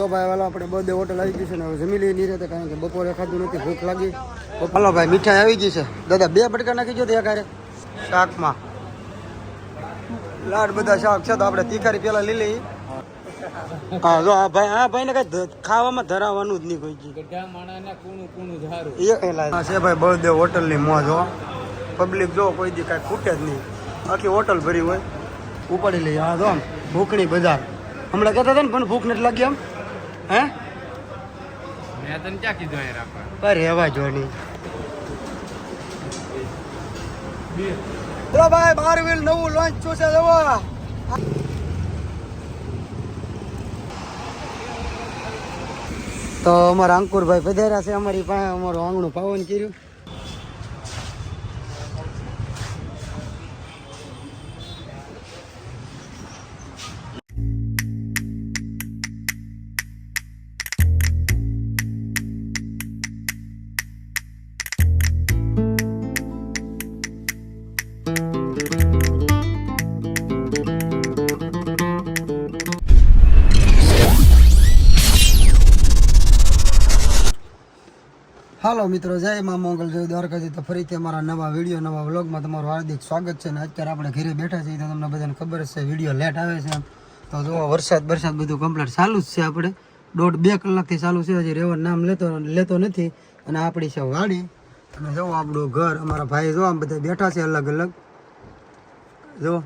જો ભાઈ વાલો આપણે બધે હોટલ આવી ગઈ છે ને હવે જમી લઈ નહીં રહેતા કારણ કે બપોરે ખાધું નથી ભૂખ લાગી. હાલો ભાઈ મીઠાઈ આવી ગઈ છે? દાદા બે બટકા નાખી જો ત્યાં ક્યારે શાકમાં. લાડ બધા શાક છે તો આપણે તીખારી પેલા લઈ લઈ હા જો આ ભાઈ આ ભાઈને કઈ ખાવામાં ધરાવવાનું જ નહીં કોઈ ગઢા માણાના કુણું કુણું ધારું. એ છે ભાઈ બળદેવ હોટલની મોજ જો પબ્લિક જો કોઈ દી કાંઈ ખૂટે જ નહીં. આખી હોટલ ભરી હોય. ઉપાડી લઈએ. હા જો ભૂખણી બજાર. હમણાં કહેતા હતા ને પણ ભૂખ નથી લાગી આમ. હે? મેં તને ક્યાં કીધું અહીં રાખવા? પર રહેવા જોની ચલો ભાઈ બાર વ્હીલ નવું લોન્ચ થયું છે જવા તો અમારા અંકુરભાઈ પધાર્યા છે અમારી પાસે અમારું આંગણું પાવન કર્યું. હાલો મિત્રો, જય મા મંગલ, જય દ્વારકાજી. તો ફરીથી અમારા નવા વીડિયો, નવા વ્લોગમાં તમારું હાર્દિક સ્વાગત છે. ને અત્યારે આપણે ઘરે બેઠા છીએ તો તમને બધાને ખબર છે, વીડિયો લેટ આવે છે તો જો વરસાદ વરસાદ બધું કમ્પ્લીટ ચાલુ જ છે આપણે. દોઢ બે કલાકથી ચાલુ છે, હજી રેવર નામ લેતો લેતો નથી. અને આપણી છે વાડી. અને જો આપણું ઘર, અમારા ભાઈ જો આમ બધા બેઠા છે અલગ અલગ. જો.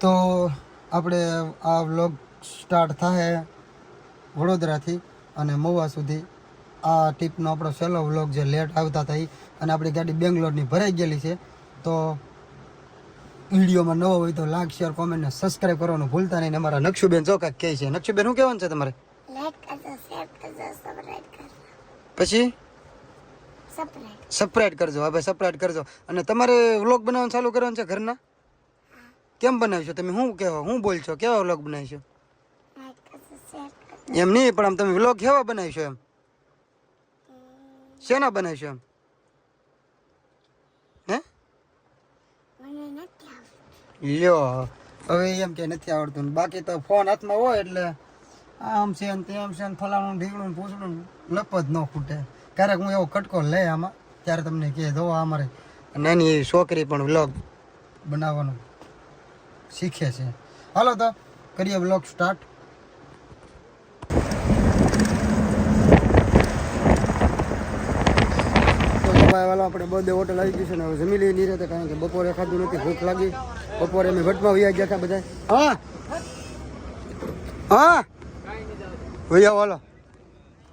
તો આપણે આ વ્લોગ સ્ટાર્ટ થાય વડોદરાથી અને મહુવા સુધી. આ ટીપનો આપણો સહેલો વ્લોગ જે લેટ આવતા થઈ અને આપણી ગાડી બેંગ્લોરની ભરાઈ ગયેલી છે તો વિડીયોમાં નવો હોય તો લાઈક શેર કોમેન્ટ ને સબસ્ક્રાઇબ કરવાનું ભૂલતા નહીં. ને અમારા નક્ષુબેન જો કાંઈક કહે છે. નક્ષુબેન શું કહેવાનું છે તમારે? પછી? સપરેટ કરજો. હવે સપરેટ કરજો. અને તમારે વ્લોગ બનાવવાનું ચાલુ કરવાનું છે ઘરના? કેમ બનાવશો? તમે શું કહેવો શું બોલશો? કેવા વ્લોગ બનાવશો? એમ નહીં પણ આમ તમે વ્લોગ કેવા બનાવશો એમ? શેના છે એમ? હે? લ્યો હવે એમ કે નથી આવડતું. ને બાકી તો ફોન હાથમાં હોય એટલે આમ છે ને તેમ છે ને ફલાણું ઢીકણું પૂછડું લપ જ ન ખૂટે. ક્યારેક હું એવો કટકો લે આમાં ત્યારે તમને કહે જો અમારે નાની એવી છોકરી પણ વ્લોગ બનાવવાનું શીખે છે. હાલો તો કરીએ વ્લોગ સ્ટાર્ટ તો ભાઈ વાલો આપણે બધે હોટલ આવી ગયું છે ને હવે જમી લઈ રહેતા કારણ કે બપોરે ખાધું નથી, ભૂખ લાગી. બપોરે અમે ભટમાં વૈયા ગયા બધા. હા? હા? વૈયા વાલો.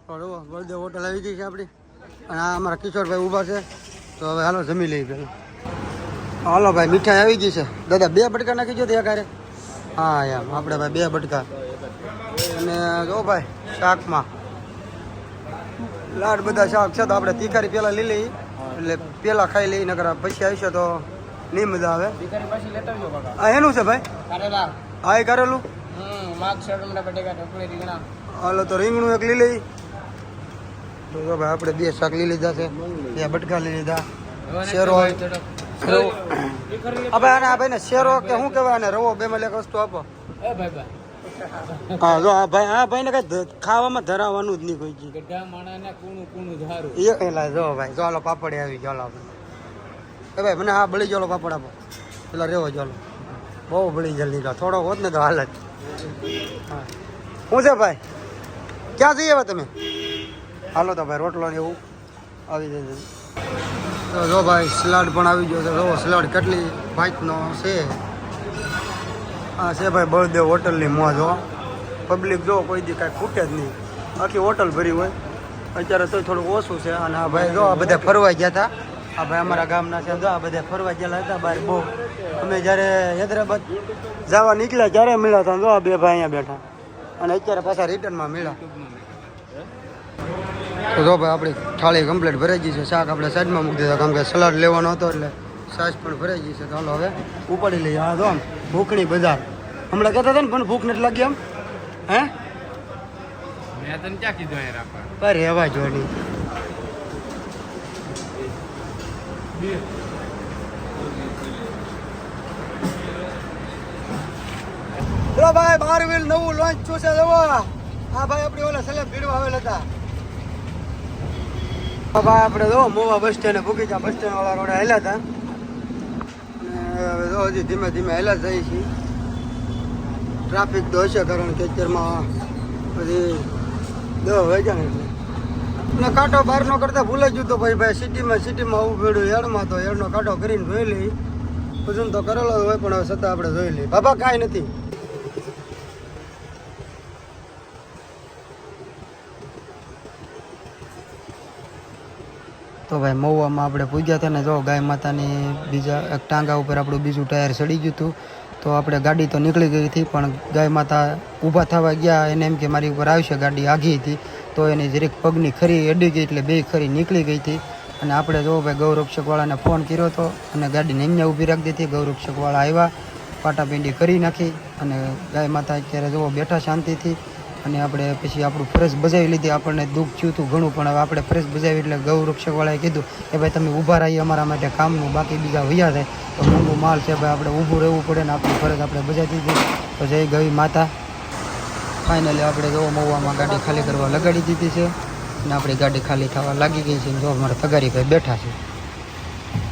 બરોબર બધે હોટલ આવી ગઈ છે આપણી. અને આ અમારા કિશોરભાઈ ઊભા છે. તો હવે હાલો જમી લઈ પહેલાં. હાલો ભાઈ, મીઠાઈ આવી ગઈ છે. દાદા, બે બટકા નાખી જો ત્યાં કારે હા એમ આપણે ભાઈ બે બટકા. અને જો ભાઈ, શાકમાં. લાડ બધા શાક છે તો આપણે તીખારી પેલા લઈ લઈએ. એટલે પેલા ખાઈ લઈ નકર પછી આવીશું તો નહીં મજા આવે. આ એનું છે ભાઈ? હા એ કરેલું? હાલો તો રીંગણું એક લઈ લઈ. તો ભાઈ આપણે બે શાક લઈ લીધા છે. બે બટકા લઈ લીધા. શેરો રવો. આ ભાઈ ભાઈને શેરો કે શું કહેવાય આને? રવો બે માં એક વસ્તુ આપો. એ ભાઈ ભાઈ. હા જો આ ભાઈ આ ભાઈને કઈ ખાવામાં ધરાવવાનું જ નહીં કોઈ જી ગઢા માણાના કુણું કુણું ધારું. એ એલા જો ભાઈ ચાલો પાપડ આવી ચાલો આપણે. એ ભાઈ મને હા બળી ચાલો પાપડ આપો. પેલા રેવો ચાલો બહુ બળી જલ્દી કા થોડો હોત ને તો હાલત શું છે ભાઈ? ક્યાં જઈએ હવે તમે? હાલો તો ભાઈ રોટલો ને એવું. આવી જશે તો જો ભાઈ સલાડ પણ આવી ગયો છે. જો સલાડ કેટલી ભાતનો છે? હા છે ભાઈ બળદેવ હોટલની મોં જો પબ્લિક જો કોઈ દી કાંઈ ખૂટે જ નહીં. આખી હોટલ ભરી હોય. અત્યારે તો થોડું ઓછું છે અને આ ભાઈ જો આ બધા ફરવા ગયા હતા. આ ભાઈ અમારા ગામના છે. જો આ બધા ફરવા ગયેલા હતા બહાર બહુ. અમે જ્યારે હૈદરાબાદ જવા નીકળ્યા ત્યારે મળ્યા હતા. જો આ બે ભાઈ અહીંયા બેઠા. અને અત્યારે પાછા રિટર્નમાં મળ્યા. તો જો ભાઈ આપણી થાળી કમ્પ્લીટ ભરાઈ ગઈ છે. શાક આપણે સાઈડમાં મૂકી દીધા. કારણ કે સલાડ લેવાનો હતો એટલે સાસ પણ ભરાઈ ગઈ છે. તો હાલો હવે ઉપાડી લઈએ. આ જો ભૂખણી બજાર. હમણાં કહેતા હતા ને પણ ભૂખ નથી લાગી એમ હે? મેં તને ક્યાં કીધું રાખવા? ચલો ભાઈ બાર વ્હીલ નવું લોન્ચ થયું છે જવા હા ભાઈ આપણે ઓલા સલેબ ભીડવા આવેલા હતા. ભાઈ આપણે જો મોવા બસ સ્ટેન્ડ ગયા બસ સ્ટેન્ડ વાળા રોડે હેલા હતા. હજી ધીમે ધીમે હેલા જઈએ છીએ. ટ્રાફિક તો હશે કારણ કે અત્યારમાં પછી દસ વાગ્યા ને એટલે. કાંટો બહારનો કરતા ભૂલાઈ ગયું તો ભાઈ ભાઈ સિટીમાં સિટીમાં આવું પડ્યું એડમાં તો એડનો કાંટો કરીને જોઈ લઈ. પછી તો કરેલો હોય, પણ હવે છતાં આપણે જોઈ લઈએ. બાબા, કાંઈ નથી. તો ભાઈ, મહુવામાં આપણે પૂગ્યા હતા ને, જો ગાય માતાની બીજા એક ટાંગા ઉપર આપણું બીજું ટાયર સડી ગયું હતું. તો આપણે ગાડી તો નીકળી ગઈ હતી, પણ ગાય માતા ઊભા થવા ગયા. એને એમ કે મારી ઉપર આવશે ગાડી આઘી હતી. તો એની જરીક પગની ખરી અડી ગઈ એટલે બે ખરી નીકળી ગઈ હતી. અને આપણે જો ભાઈ ગૌરક્ષકવાળાને ફોન કર્યો હતો અને ગાડીને એમને ઊભી રાખી દીધી. ગૌરક્ષકવાળા આવ્યા, પાટાપિંડી કરી નાખી અને ગાય માતા અત્યારે જુઓ બેઠા શાંતિથી. અને આપણે પછી આપણું ફરજ બજાવી લીધી. આપણને દુઃખ થયું હતું ઘણું, પણ હવે આપણે ફરજ બજાવી એટલે ગૌરક્ષકવાળાએ કીધું કે ભાઈ તમે ઊભા રહીએ, અમારા માટે કામનું બાકી બીજા વૈયા થાય તો માલ છે, ભાઈ, આપણે ઊભું રહેવું પડે ને આપણી ફરજ આપણે બજાતી હતી તો જય ગઈ માતા. ફાઇનલી આપણે જો મહુવામાં ગાડી ખાલી કરવા લગાડી દીધી છે અને આપણી ગાડી ખાલી થવા લાગી ગઈ છે જો અમારા તગારી ભાઈ બેઠા છે.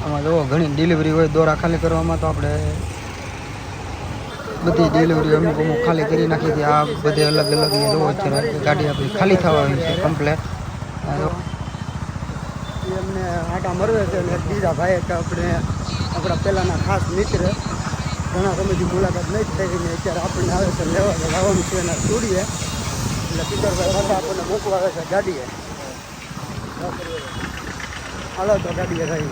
આમાં જો ઘણી ડિલિવરી હોય દોરા ખાલી કરવામાં તો આપણે બધી ડિલિવરી અમુક અમુક ખાલી કરી નાખી હતી આ બધે અલગ અલગ ને જો અત્યારે ગાડી આપણી ખાલી થવા આવી છે કમ્પ્લેટ એમને આટા મરવે છે બીજા ભાઈ આપણે આપણા પહેલાંના ખાસ મિત્ર. ઘણા સમયથી મુલાકાત નહીં થઈ ને અત્યારે આપણને આવે છે લેવા, લાવવાનું છે એના સ્ટુડિયે એટલે પિતરભાઈ પાછા આપણને મૂકવા આવે છે ગાડીએ. હાલો તો ગાડીએ રહી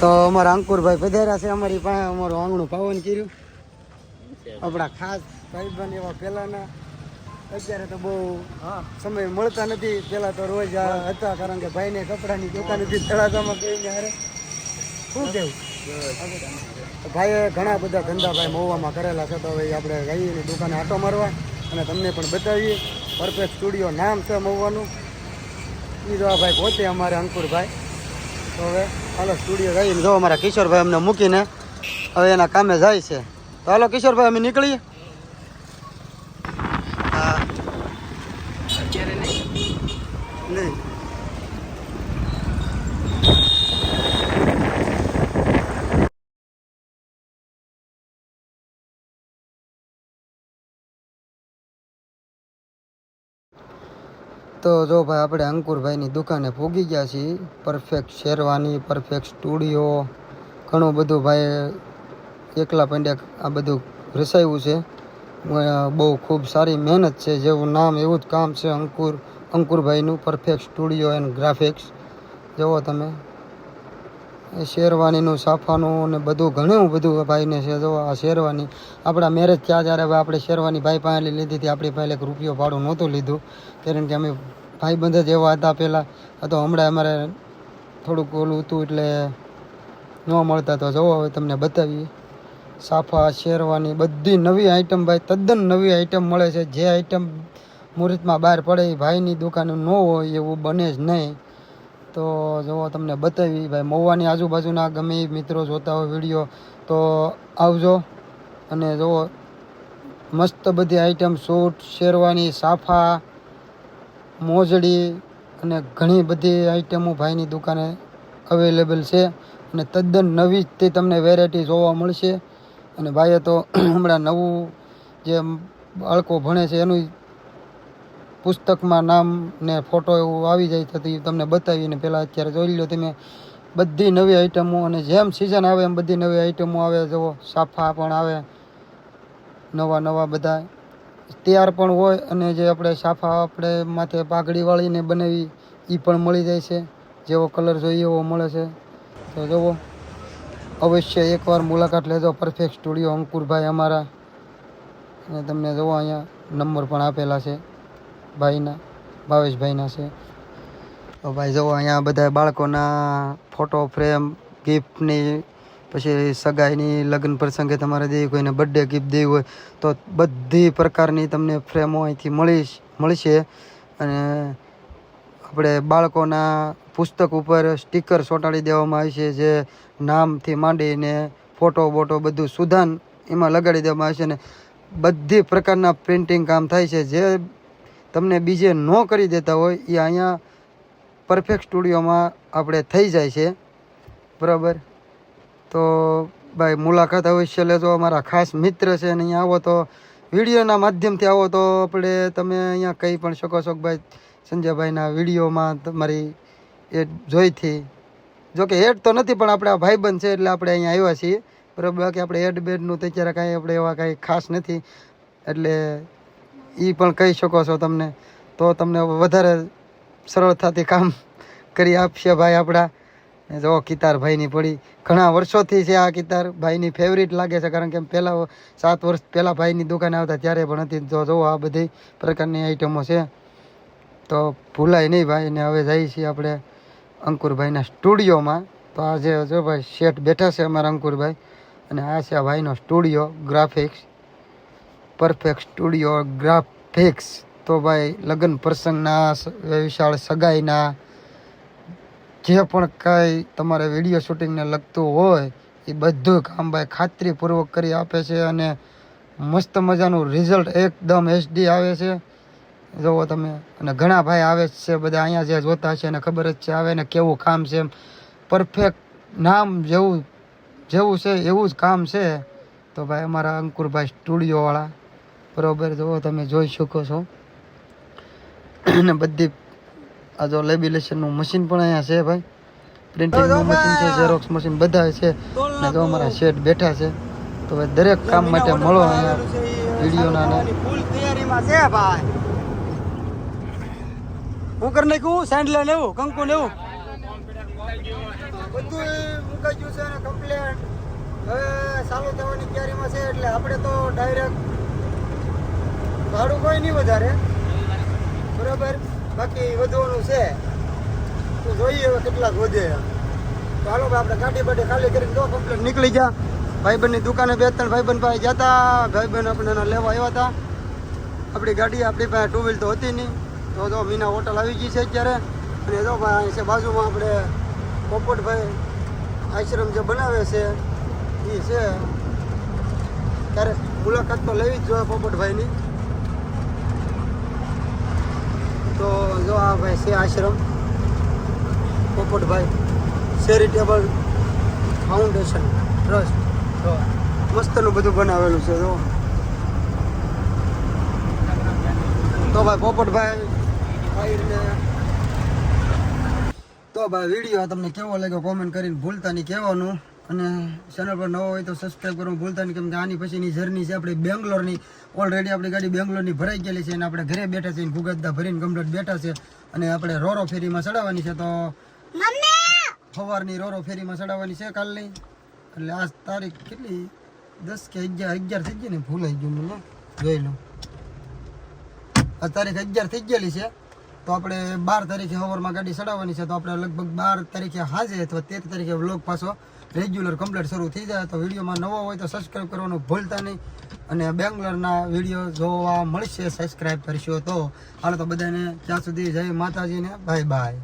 તો અમારા અંકુરભાઈ પધાર્યા છે. અમારી પાસે અમારું આંગણું પાવન કર્યું. આપણા ખાસ ભાઈબંધ એવા પહેલાંના અત્યારે તો બહુ સમય મળતા નથી. પહેલાં તો રોજ હતા કારણ કે ભાઈને કપડાની દુકાન હતી તળાજામાં કહીને હારે. શું કેવું? ભાઈએ ઘણા બધા ધંધા ભાઈ મહુવામાં કરેલા છે તો હવે આપણે ગઈની દુકાને આટો મારવા અને તમને પણ બતાવીએ. પરફેક્ટ સ્ટુડિયો નામ છે મહુવાનું એ જો ભાઈ પોતે અમારે અંકુરભાઈ. તો હવે હાલો સ્ટુડિયો જઈને જો અમારા કિશોરભાઈ અમને મૂકીને હવે એના કામે જાય છે. તો હાલો કિશોરભાઈ અમે નીકળીએ. તો જો ભાઈ, આપણે અંકુરભાઈની દુકાને પૂગી ગયા છીએ. પરફેક્ટ શેરવાની પરફેક્ટ સ્ટુડિયો ઘણું બધું ભાઈ, એકલા પંડ્યા આ બધું રસાયું છે. બહુ ખૂબ સારી મહેનત છે, જેવું નામ, એવું જ કામ છે અંકુર, અંકુરભાઈનું પરફેક્ટ સ્ટુડિયો એન્ડ ગ્રાફિક્સ જુઓ તમે. શેરવાનીનું, સાફાનું ને બધું, ઘણું બધું ભાઈને છે જો આ શેરવાની. આપણા મેરેજ થયા ત્યારે હવે આપણે શેરવાની ભાઈ પાસે લીધી હતી. આપણી પાસે એક રૂપિયો ભાડું નહોતું લીધું. કારણ કે અમે ભાઈબંધ જ એવા હતા પહેલાં. તો હમણાં અમારે થોડુંક ઓલું હતું એટલે ન મળતા તો જવો હવે તમને બતાવીએ. સાફા, શેરવાની બધી નવી આઈટમ ભાઈ, તદ્દન નવી આઈટમ મળે છે. જે આઈટમ મુહૂર્તમાં બહાર પડે એ ભાઈની દુકાને ન હોય એવું બને જ નહીં. તો જુઓ તમને બતાવી, ભાઈ, મહુવાની આજુબાજુના ગમે મિત્રો જોતા હોય વીડિયો, તો આવજો. અને જુઓ મસ્ત બધી આઈટમ સૂટ શેરવાની, સાફા, મોજડી અને ઘણી બધી આઈટમો ભાઈની દુકાને અવેલેબલ છે. અને તદ્દન નવી જ તે તમને વેરાયટી જોવા મળશે. અને ભાઈએ તો હમણાં નવું જે બાળકો ભણે છે એનું પુસ્તકમાં નામ ને ફોટો એવું આવી જાય એ તમને બતાવીને પહેલાં અત્યારે જોઈ લો તમે. બધી નવી આઈટમો અને જેમ સિઝન આવે એમ બધી નવી આઈટમો આવે જુઓ સાફા પણ આવે, નવા નવા બધા. તૈયાર પણ હોય અને જે આપણે સાફા આપણે માથે પાઘડી વાળીને બનાવી એ પણ મળી જાય છે. જેવો કલર જોઈએ એવો મળે છે. તો જુઓ અવશ્ય એકવાર મુલાકાત લેજો પરફેક્ટ સ્ટુડિયો અંકુરભાઈ અમારા. અને તમને જુઓ અહીંયા નંબર પણ આપેલા છે. ભાઈના, ભાવેશભાઈના છે. તો ભાઈ જુઓ અહીંયા બધા બાળકોના ફોટો ફ્રેમ ગિફ્ટની પછી સગાઈની લગ્ન પ્રસંગે તમારે દેવી કોઈને બર્થડે ગિફ્ટ દેવી હોય, તો બધી પ્રકારની તમને ફ્રેમો અહીંથી મળી મળશે. અને આપણે બાળકોના પુસ્તક ઉપર સ્ટીકર ચોંટાડી દેવામાં આવે છે, જે નામથી માંડીને ફોટો બોટો બધું સુધાન એમાં લગાડી દેવામાં આવે છે અને બધી પ્રકારના પ્રિન્ટિંગ કામ થાય છે. જે તમને બીજે ન કરી દેતા હોય, એ અહીંયા પરફેક્ટ સ્ટુડિયોમાં આપણે થઈ જાય છે. બરાબર? તો ભાઈ, મુલાકાત અવશ્ય લેજો. અમારા ખાસ મિત્ર છે અને અહીંયા આવો તો, વિડીયોના માધ્યમથી આવો તો આપણે તમે અહીંયા કહી પણ શકો છો ભાઈ, સંજયભાઈના વિડીયોમાં તમારી એ જોઈથી. જોકે એડ તો નથી, પણ આપણે ભાઈબંધ છે એટલે આપણે અહીંયા આવ્યા છીએ. બરાબર? બાકી આપણે એડ બેડનું તો અત્યારે કાંઈ આપણે એવા કાંઈ ખાસ નથી. એટલે એ પણ કહી શકો છો તમને. તો તમને વધારે સરળતાથી કામ કરી આપશે ભાઈ આપણા. જો કિતાર ભાઈની પડી. ઘણા વર્ષોથી છે આ કિતાર ભાઈની ફેવરિટ લાગે છે, કારણ કે પહેલાં સાત વર્ષ પહેલાં ભાઈની દુકાને આવતા, ત્યારે પણ હતી. જો જો આ બધી પ્રકારની આઈટમો છે. તો ભૂલાય નહીં ભાઈ, ને હવે જઈએ છીએ આપણે અંકુરભાઈના સ્ટુડિયોમાં. તો આજે જો ભાઈ શેઠ બેઠા છે અમારા અંકુરભાઈ. અને આ છે આ ભાઈનો studio graphics perfect studio graphics. તો ભાઈ, લગ્ન પ્રસંગના વિશાળ સગાઈના જે પણ કાંઈ તમારે વીડિયો શૂટિંગને લગતું હોય, એ બધું કામ ભાઈ ખાતરીપૂર્વક કરી આપે છે અને મસ્ત મજાનું રિઝલ્ટ એકદમ એચડી આવે છે. જુઓ તમે, અને ઘણા ભાઈ આવે છે, બધા અહીંયા જે જોતા છે એને ખબર જ છે આવે ને કેવું કામ છે એમ. પરફેક્ટ નામ જેવું જેવું છે એવું જ કામ છે. તો ભાઈ અમારા અંકુરભાઈ સ્ટુડિયોવાળા બરોબર જુઓ તમે જોઈ શકો છો. અને બધી આ જો લેબિલેશનનું મશીન પણ અહીંયા છે ભાઈ. પ્રિન્ટિંગનું મશીન છે ઝેરોક્સ મશીન બધા છે. ને જો અમારા શેઠ બેઠા છે તો ભાઈ દરેક કામ માટે મળો અહીંયા વિડીયોના ને. ફૂલ તૈયારીમાં છે ભાઈ. હું કરી નાખ્યું? સેન્ડલા લેવું કંકુ લેવું બધું મુકાઈ ગયું છે અને કમ્પ્લેટ હવે ચાલુ થવાની તૈયારીમાં છે એટલે આપણે તો ડાયરેક્ટ ભાડું કોઈ નહીં વધારે. બરાબર? બાકી વધવાનું છે. તો જોઈએ હવે કેટલાક વધે. ચાલો આપણે ગાડી બાડી ખાલી કરીને તો કમ્પ્લેટ નીકળી ગયા ભાઈબંધની દુકાને બે ત્રણ ભાઈબંધ પાસે જતા ભાઈબંધ આપણે લેવા આવ્યા હતા. આપણી ગાડી આપણી પાસે ટુ વ્હીલ તો હતી નહીં. તો જો મીના હોટલ આવી ગઈ છે અત્યારે. અને જો ભાઈ છે બાજુમાં આપણે પોપટભાઈ આશ્રમ જે બનાવે છે એ છે. ત્યારે મુલાકાત તો લેવી જ જોઈએ પોપટભાઈની તો જો આ ભાઈ છે આશ્રમ, પોપટભાઈ ચેરિટેબલ ફાઉન્ડેશન ટ્રસ્ટ તો મસ્તનું બધું બનાવેલું છે, જો. તો ભાઈ પોપટભાઈ તો ભાઈ વીડિયો તમને કેવો લાગ્યો? કોમેન્ટ કરીને ભૂલતા નહીં કહેવાનું અને ચેનલ પર નવો હોય તો સબસ્ક્રાઈબ કરવાનું ભૂલતા નહીં કેમ કે આની પછીની જર્ની છે આપણી બેંગ્લોરની. ઓલરેડી આપણી ગાડી બેંગ્લોરની ભરાઈ ગયેલી છે અને આપણે ઘરે બેઠા છીએ ભૂગતદા ભરીને કમ્પ્લીટ બેઠા છે અને આપણે રોરો ફેરીમાં ચડાવવાની છે તો સવારની રોરો ફેરીમાં ચડાવવાની છે કાલની. એટલે આજ તારીખ કેટલી? દસ કે અગિયાર? અગિયાર થઈ ગઈ ને ભૂલાઈ ગયું મને. જોઈ લઉં આ તારીખ અગિયાર થઈ ગયેલી છે. તો આપણે બાર તારીખે સવારમાં ગાડી ચડાવવાની છે. તો આપણે લગભગ બાર તારીખે હાજે અથવા તેર તારીખે વ્લોગ પાછો રેગ્યુલર કમ્પ્લીટ શરૂ થઈ જાય તો વિડીયોમાં નવો હોય તો સબસ્ક્રાઈબ કરવાનું ભૂલતા નહીં. અને બેંગ્લોરના વીડિયો જોવા મળશે સબસ્ક્રાઈબ કરશો તો. હાલો તો બધાને ત્યાં સુધી જય માતાજીને બાય બાય